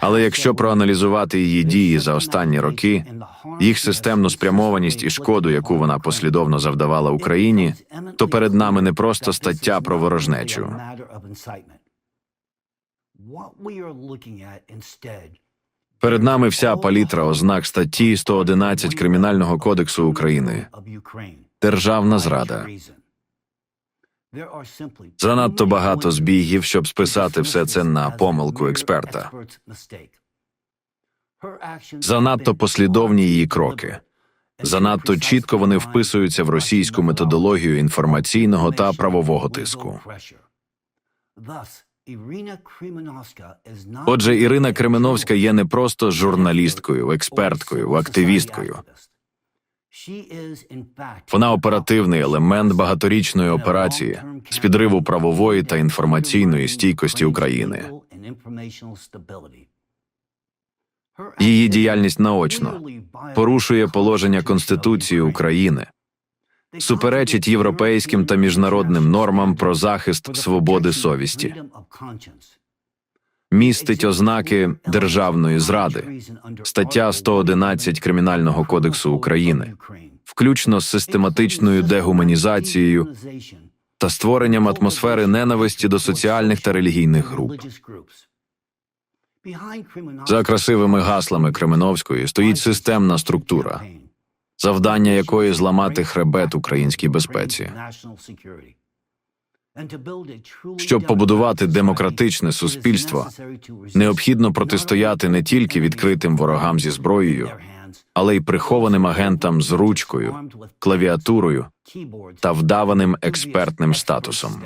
Але якщо проаналізувати її дії за останні роки, їх системну спрямованість і шкоду, яку вона послідовно завдавала Україні, то перед нами не просто стаття про ворожнечу. Перед нами вся палітра ознак статті 111 Кримінального кодексу України. Державна зрада. Занадто багато збігів, щоб списати все це на помилку експерта. Занадто послідовні її кроки. Занадто чітко вони вписуються в російську методологію інформаційного та правового тиску. Отже, Ірина Кременовська є не просто журналісткою, експерткою, активісткою. Вона оперативний елемент багаторічної операції з підриву правової та інформаційної стійкості України. Її діяльність наочно порушує положення Конституції України, суперечить європейським та міжнародним нормам про захист свободи совісті, містить ознаки державної зради, стаття 111 Кримінального кодексу України, включно з систематичною дегуманізацією та створенням атмосфери ненависті до соціальних та релігійних груп. За красивими гаслами Кременовської стоїть системна структура, завдання якої зламати хребет українській безпеці. Щоб побудувати демократичне суспільство, необхідно протистояти не тільки відкритим ворогам зі зброєю, але й прихованим агентам з ручкою, клавіатурою та вдаваним експертним статусом.